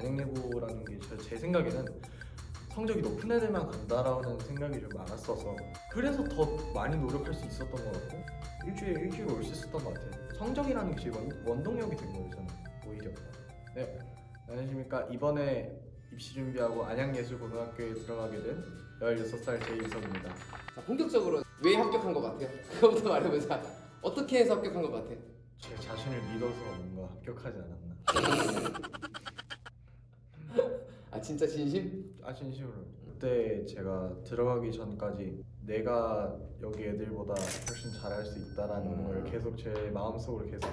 안양예고라는 게 제 생각에는 성적이 높은 애들만 간다라는 생각이 좀 많았어서 그래서 더 많이 노력할 수 있었던 것 같고 일주일에 일주일 올수 있었던 것 같아요. 성적이라는 게 원, 원동력이 된 거예요 저는 오히려. 네 안녕하십니까 이번에 입시 준비하고 안양예술고등학교에 들어가게 된 16살 제이석입니다. 자, 본격적으로 왜 합격한 것 같아요? 그거부터 말해보자. 어떻게 해서 합격한 것 같아? 제 자신을 믿어서 뭔가 합격하지 않았나. 아 진짜 진심? 아 진심으로. 그때 제가 들어가기 전까지 내가 여기 애들보다 훨씬 잘할 수 있다라는 음. 걸 계속 제 마음속으로 계속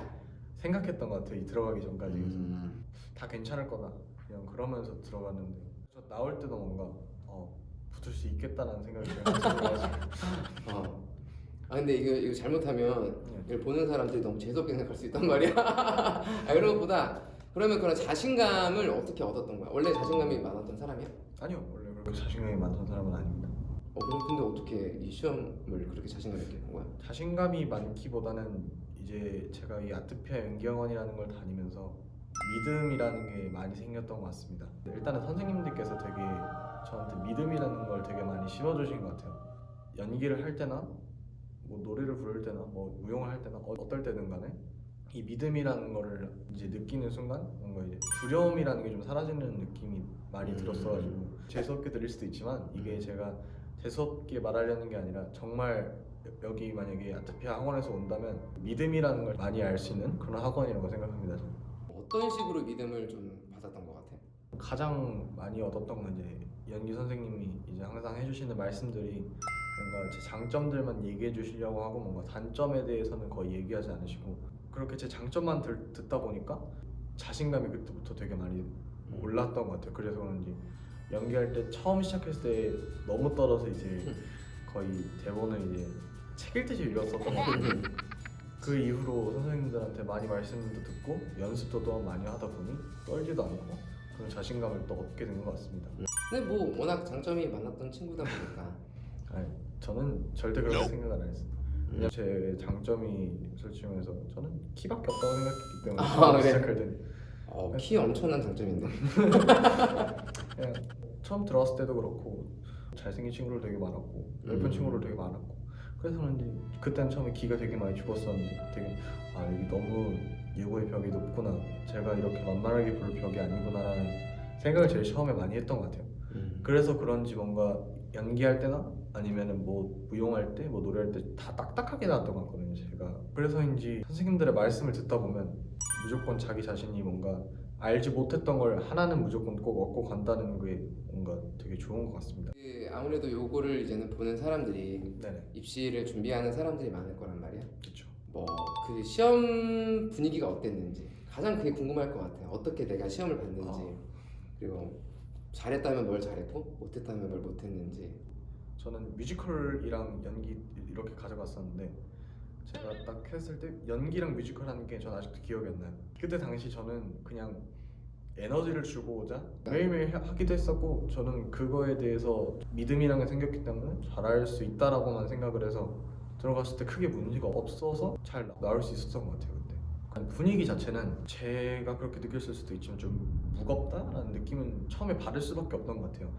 생각했던 것 같아요. 이 들어가기 전까지 그래서 음. 다 괜찮을 거다. 그냥 그러면서 들어갔는데 저 나올 때도 뭔가 어 붙을 수 있겠다라는 생각이 들어가지고 어. 아 근데 이거 이거 잘못하면 이걸 보는 사람들이 너무 재수없게 생각할 수 있단 말이야. 아 그런 것보다 그러면 그런 자신감을 어떻게 얻었던 거야? 원래 자신감이 많았던 사람이야? 아니요 원래 그렇게 자신감이 많던 사람은 아닙니다. 어 그럼 근데 어떻게 이 시험을 그렇게 자신감 있게 본 거야? 자신감이 많기보다는 이제 제가 이 아트피아 연기학원이라는 걸 다니면서 믿음이라는 게 많이 생겼던 것 같습니다. 일단은 선생님들께서 되게 저한테 믿음이라는 걸 되게 많이 심어주신 것 같아요. 연기를 할 때나 뭐 노래를 부를 때나 뭐 무용을 할 때나 어- 어떨 때든 간에 이 믿음이라는 거를 이제 느끼는 순간 뭔가 이제 두려움이라는 게 좀 사라지는 느낌이 많이 음. 들었어가지고 재수없게 들릴 수도 있지만 이게 제가 재수없게 말하려는 게 아니라 정말 여- 여기 만약에 아트피아 학원에서 온다면 믿음이라는 걸 많이 알 수 있는 그런 학원이라고 생각합니다. 저는. 어떤 식으로 믿음을 좀 받았던 것 같아? 가장 많이 얻었던 건 이제 연기 선생님이 이제 항상 해주시는 말씀들이 뭔가 제 장점들만 얘기해 주시려고 하고 뭔가 단점에 대해서는 거의 얘기하지 않으시고 그렇게 제 장점만 들, 듣다 보니까 자신감이 그때부터 되게 많이 올랐던 것 같아요. 그래서 그런지 연기할 때 처음 시작했을 때 너무 떨어서 이제 거의 대본을 이제 책 읽듯이 읽었었던 것 같아요. 그 이후로 선생님들한테 많이 말씀도 듣고 연습도 또 많이 하다 보니 떨지도 않고 그런 자신감을 또 얻게 된 것 같습니다. 근데 뭐 워낙 장점이 많았던 친구다 보니까 아니, 저는 절대 그렇게 생각을 안 했어요. 왜냐면 제 장점이 솔직히 말해서 저는 키밖에 없다고 생각했기 때문에 아, 처음 그래? 시작할 때는. 어, 키 엄청난 장점인데. 그냥 처음 들어왔을 때도 그렇고 잘생긴 친구들 되게 많았고 예쁜 음. 친구들 되게 많았고 그래서 그런지 그때는 처음에 기가 되게 많이 죽었었는데 되게 아 여기 너무 예고의 벽이 높구나. 제가 이렇게 만만하게 볼 벽이 아니구나라는 생각을 제일 처음에 많이 했던 것 같아요. 음. 그래서 그런지 뭔가 연기할 때나 아니면은 뭐 무용할 때 뭐 노래할 때 다 딱딱하게 나왔던 것 같거든요 제가 그래서인지 선생님들의 말씀을 듣다 보면 무조건 자기 자신이 뭔가 알지 못했던 걸 하나는 무조건 꼭 얻고 간다는 게 뭔가 되게 좋은 것 같습니다 그 아무래도 요거를 이제는 보는 사람들이 네네 입시를 준비하는 사람들이 많을 거란 말이야. 그렇죠 뭐 그 시험 분위기가 어땠는지 가장 그게 궁금할 것 같아요. 어떻게 내가 시험을 봤는지 아. 그리고 잘했다면 뭘 잘했고 못했다면 뭘 못했는지. 저는 뮤지컬이랑 연기 이렇게 가져갔었는데 제가 딱 했을 때 연기랑 뮤지컬 하는 게 전 아직도 기억이 안 나요. 그때 당시 저는 그냥 에너지를 주고자 매일매일 하- 하기도 했었고 저는 그거에 대해서 믿음이라는 게 생겼기 때문에 잘할 수 있다라고만 생각을 해서 들어갔을 때 크게 문제가 없어서 잘 나올 수 있었던 것 같아요 그때. 분위기 자체는 제가 그렇게 느꼈을 수도 있지만 좀 무겁다라는 느낌은 처음에 받을 수밖에 없던 것 같아요.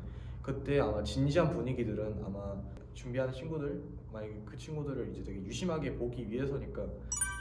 그때 아마 진지한 분위기들은 아마 준비하는 친구들 만약에 그 친구들을 이제 되게 유심하게 보기 위해서니까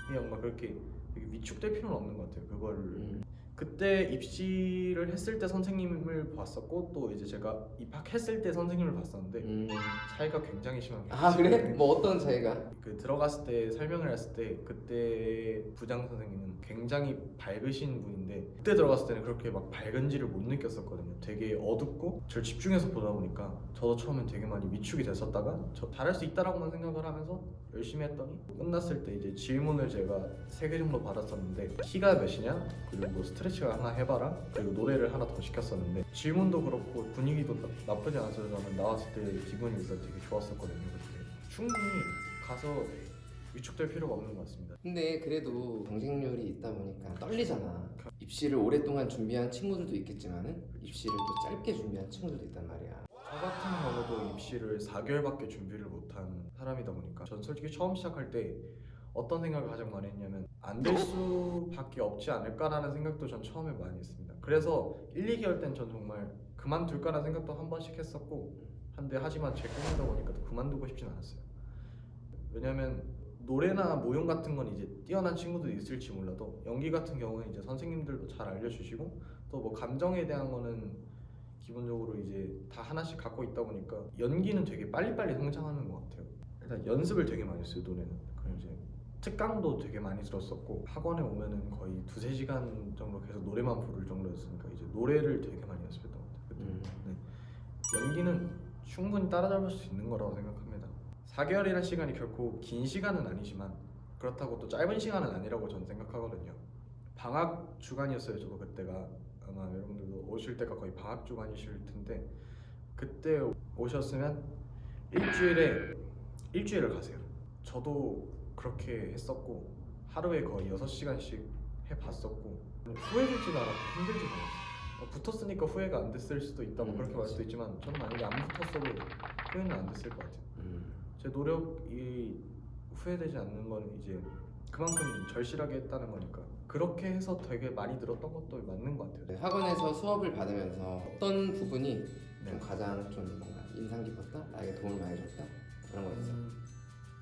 그냥 뭔가 그렇게 되게 위축될 필요는 없는 것 같아요. 그거를 음. 그때 입시를 했을 때 선생님을 봤었고 또 이제 제가 입학했을 때 선생님을 봤었는데 음. 차이가 굉장히 심합니다. 아 그래? 뭐 어떤 차이가? 그 들어갔을 때 설명을 했을 때 그때 부장 선생님은 굉장히 밝으신 분인데 그때 들어갔을 때는 그렇게 막 밝은지를 못 느꼈었거든요. 되게 어둡고 절 집중해서 보다 보니까 저도 처음엔 되게 많이 위축이 됐었다가 저 잘할 수 있다라고만 생각을 하면서 열심히 했더니 끝났을 때 이제 질문을 제가 세 개 정도 받았었는데 키가 몇이냐 그리고 뭐 스트레 칭을 하나 해봐라 그리고 노래를 하나 더 시켰었는데 질문도 그렇고 분위기도 나, 나쁘지 않아서 저는 나왔을 때 기분이 일단 되게 좋았었거든요 그때 충분히 가서 위축될 필요가 없는 것 같습니다. 근데 그래도 경쟁률이 있다 보니까 떨리잖아. 입시를 오랫동안 준비한 친구들도 있겠지만은 입시를 또 짧게 준비한 친구들도 있단 말이야. 저 같은 경우도 입시를 4개월밖에 준비를 못한 사람이다 보니까 전 솔직히 처음 시작할 때 어떤 생각을 가장 많이 했냐면 안 될 수밖에 없지 않을까라는 생각도 전 처음에 많이 했습니다. 그래서 1, 2개월 땐 전 정말 그만둘까라는 생각도 한 번씩 했었고 한데 하지만 제 꿈이다 보니까 또 그만두고 싶진 않았어요. 왜냐면 노래나 모형 같은 건 이제 뛰어난 친구들이 있을지 몰라도 연기 같은 경우는 이제 선생님들도 잘 알려주시고 또 뭐 감정에 대한 거는 기본적으로 이제 다 하나씩 갖고 있다 보니까 연기는 되게 빨리빨리 성장하는 것 같아요. 일단 연습을 되게 많이 했어요 노래는. 특강도 되게 많이 들었었고 학원에 오면은 거의 두세 시간 정도 계속 노래만 부를 정도였으니까 이제 노래를 되게 많이 연습했던 것 같아요. 그때. 음. 네. 연기는 충분히 따라잡을 수 있는 거라고 생각합니다. 4개월이라는 시간이 결코 긴 시간은 아니지만 그렇다고 또 짧은 시간은 아니라고 저는 생각하거든요. 방학 주간이었어요. 저도 그때가 아마 여러분들도 오실 때가 거의 방학 주간이실 텐데 그때 오셨으면 일주일에 일주일을 가세요. 저도 그렇게 했었고 하루에 거의 6시간씩 해봤었고 후회되지도 않았고 힘들지도 않았어요. 어, 붙었으니까 후회가 안 됐을 수도 있다 뭐 음, 그렇게 말 수도 있지만 저는 만약에 안 붙었어도 후회는 안 됐을 것 같아요. 음. 제 노력이 후회되지 않는 건 이제 그만큼 절실하게 했다는 거니까 그렇게 해서 되게 많이 들었던 것도 맞는 것 같아요. 네, 학원에서 수업을 받으면서 어떤 부분이 네. 좀 가장 좀 뭔가 인상 깊었다? 나에게 도움을 많이 줬다? 그런 거 있어? 음,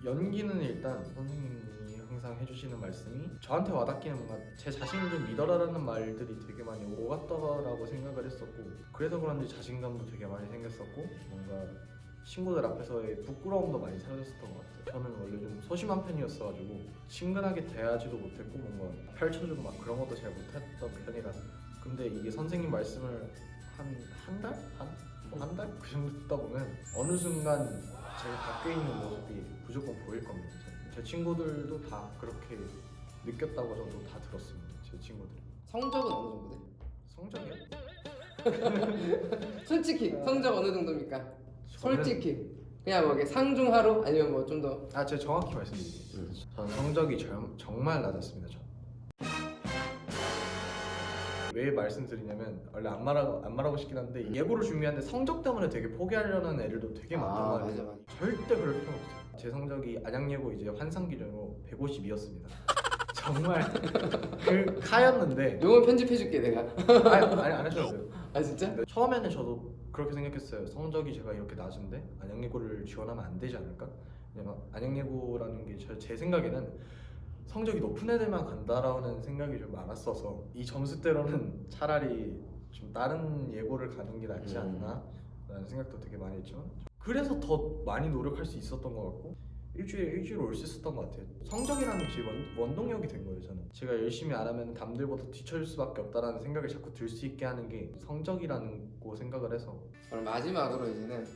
연기는 일단 선생님이 항상 해주시는 말씀이 저한테 와닿기는 뭔가 제 자신을 좀 믿어라라는 말들이 되게 많이 오갔더라고 생각을 했었고 그래서 그런지 자신감도 되게 많이 생겼었고 뭔가 친구들 앞에서의 부끄러움도 많이 사라졌었던 것 같아요. 저는 원래 좀 소심한 편이었어가지고 친근하게 대하지도 못했고 뭔가 펼쳐주고 막 그런 것도 잘 못했던 편이라 근데 이게 선생님 말씀을 한 한 달? 한? 뭐 한 달? 그 정도 듣다 보면 어느 순간 제가 밖에 있는 모습이 무조건 보일 겁니다. 저는. 제 친구들도 다 그렇게 느꼈다고 저도 다 들었습니다. 제 친구들이. 성적은 어느 정도 돼? 성적이요? 솔직히 성적 어느 정도입니까? 저는- 솔직히 그냥 뭐 이게 상중하로 아니면 뭐 좀더 아, 제 가 정확히 말씀드리겠습니다. 음. 전 성적이 정, 정말 낮았습니다. 저. 왜 말씀드리냐면 원래 안 말하고 안 말하고 싶긴 한데 예고를 준비하는데 성적 때문에 되게 포기하려는 애들도 되게 많단 아, 말이에요. 맞아 맞아 절대 그럴 필요 없어요. 제 성적이 안양 예고 이제 환상 기준으로 152였습니다. 정말 그 카였는데 요건 편집해줄게 내가 아니 아니 안 하셔도 돼요. 아 진짜? 근데 처음에는 저도 그렇게 생각했어요. 성적이 제가 이렇게 낮은데 안양 예고를 지원하면 안 되지 않을까? 왜냐면 안양 예고라는 게 제 생각에는 성적이 높은 애들만 간다라는 생각이 좀 많았어서 이 점수대로는 차라리 좀 다른 예고를 가는 게 낫지 음. 않나 라는 생각도 되게 많이 했지만 그래서 더 많이 노력할 수 있었던 것 같고 일주일에 일주일 올 수 있었던 것 같아요 성적이라는 게 원, 원동력이 된 거예요 저는 제가 열심히 안 하면 남들보다 뒤처질 수밖에 없다라는 생각을 자꾸 들 수 있게 하는 게 성적이라는 거 생각을 해서 그럼 마지막으로 이제는 네.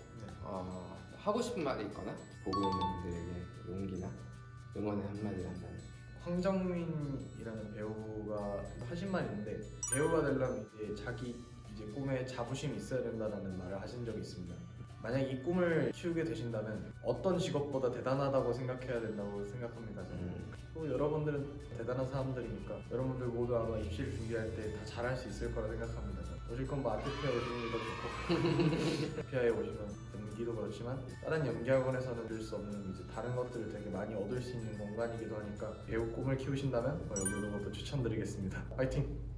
어, 하고 싶은 말이 있거나 보고 있는 분들에게 용기나 응원의 한마디를 한다면 황정민이라는 배우가 하신 말이 있는데 배우가 되려면 이제 자기 이제 꿈에 자부심이 있어야 된다는 말을 하신 적이 있습니다. 만약 이 꿈을 키우게 되신다면 어떤 직업보다 대단하다고 생각해야 된다고 생각합니다. 저는. 음. 또 여러분들은 대단한 사람들이니까 여러분들 모두 아마 입시를 준비할 때 다 잘할 수 있을 거라 생각합니다. 오실 건뭐 아트피아 오시는 것도 좋고 아트피아에 오시면 연기도 그렇지만 다른 연기학원에서는 들수 없는 이제 다른 것들을 되게 많이 얻을 수 있는 공간이기도 하니까 배우 꿈을 키우신다면 어, 여기 오는 것도 추천드리겠습니다. 파이팅!